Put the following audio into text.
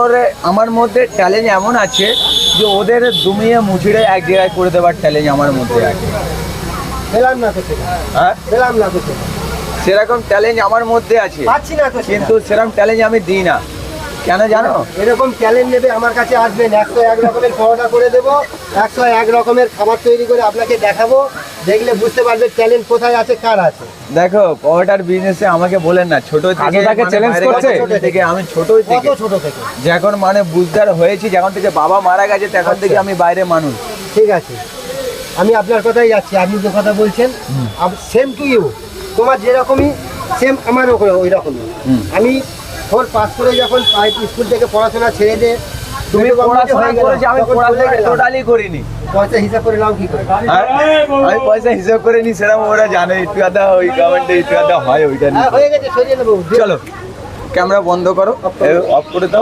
করে আমার মধ্যে ট্যালেন্ট এমন আছে যে ওদের দুমিয়ে মুচিড়ে এক জায়গায় করে দেওয়ার ট্যালেন্ট আমার মধ্যে আছে। পেলাম না তো সেটা। হ্যাঁ? পেলাম না তো সেরকম ট্যালেন্ট আমার মধ্যে আছে। পাচ্ছি না তো কিন্তু সেরকম ট্যালেন্ট আমি দিই না। কেন জানো? এরকম ট্যালেন্ট নেবে আমার কাছে আসবেন একশো এক রকমের পরোটা করে দেবো একশো এক রকমের খাবার তৈরি করে আপনাকে দেখাবো। দেখলে বুঝতে পারবে ট্যালেন্ট কোথায় আছে কার আছে। দেখো পরোটার বিজনেসে আমাকে বলেন না ছোট থেকে কাজুদাকে মানে challenge বাইরে করছে? ছোট থেকে আমি কত থেকে। ছোট থেকে? যখন মানে বুঝদার হয়েছি যখন থেকে বাবা মারা গেছে তখন থেকে আমি বাইরে মানুষ। ঠিক আছে। আমি আপনার কথাই যাচ্ছি আপনি যে কথা বলছেন সেম টু ইউ তোমার যেরকমই সেম আমারও ওই রকমই। আমি ফোর পাস করে যখন স্কুল থেকে পড়াশোনা ছেড়ে দিয়ে তুমি পড়াশোনা হয়ে করেছি আমি পড়াশোনা টোটালি করিনি। পয়সা হিসাব করে নাও কি করে? আমি পয়সা হিসাব করে নি সেরকম ওরা জানে একটু আধা ওই গভর্নমেন্টে একটু আধা হয় ওইটা নিয়ে। হয়ে চলো ক্যামেরা বন্ধ করো অফ করে দাও।